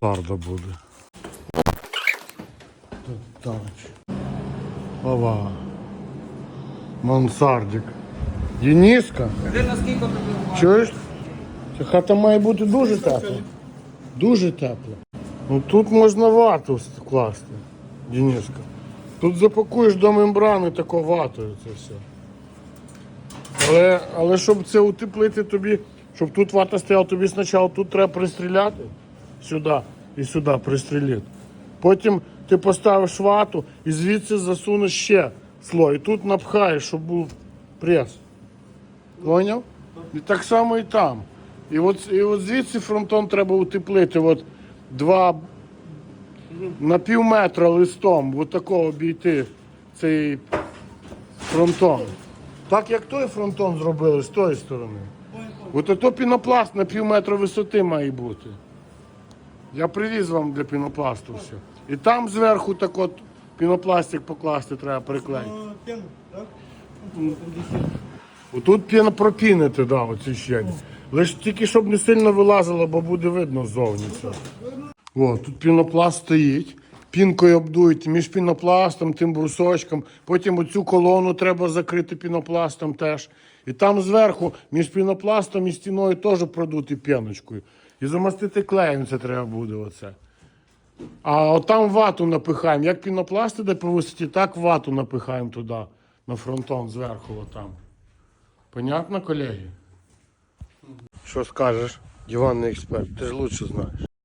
Тарда буде. Так. Ова. Мансардик. Дениска. Чуєш? Ця хата має бути дуже тепла. Дуже тепла. Ну тут можна вату вкласти, Дениска. Тут запакуєш до мембрани тако ватою це все. Але, але щоб це утеплити тобі, щоб тут вата стояла, тобі спочатку тут треба пристріляти сюди і сюди пристрілити. Потім ти поставиш вату і звідси засунеш ще слой. І тут напхаєш, щоб був прес. Поняв? І так само і там. І от, і от звідси фронтон треба утеплити. От два на пів метра листом, от обійти цей фронтон. Так як той фронтон зробили з тої сторони. От ото пінопласт на пів метра висоти має бути. Я привіз вам для пінопласту все. І там зверху так от пінопластик покласти треба приклеїти. Так? Отут пін пропінити, да, оці щелі. Лиш тільки щоб не сильно вилазило, бо буде видно ззовні це. О, тут пінопласт стоїть. Пінкою обдують між пінопластом, тим брусочком. Потім оцю колону треба закрити пінопластом теж. І там зверху між пінопластом і стіною теж продути піночкою. І замастити клеєм це треба буде оце. А отам вату напихаємо. Як пінопласт іде по висоті, так вату напихаємо туди, на фронтон зверху отам. Понятно, колеги? Що скажеш, диванний експерт? Ти ж лучше знаєш.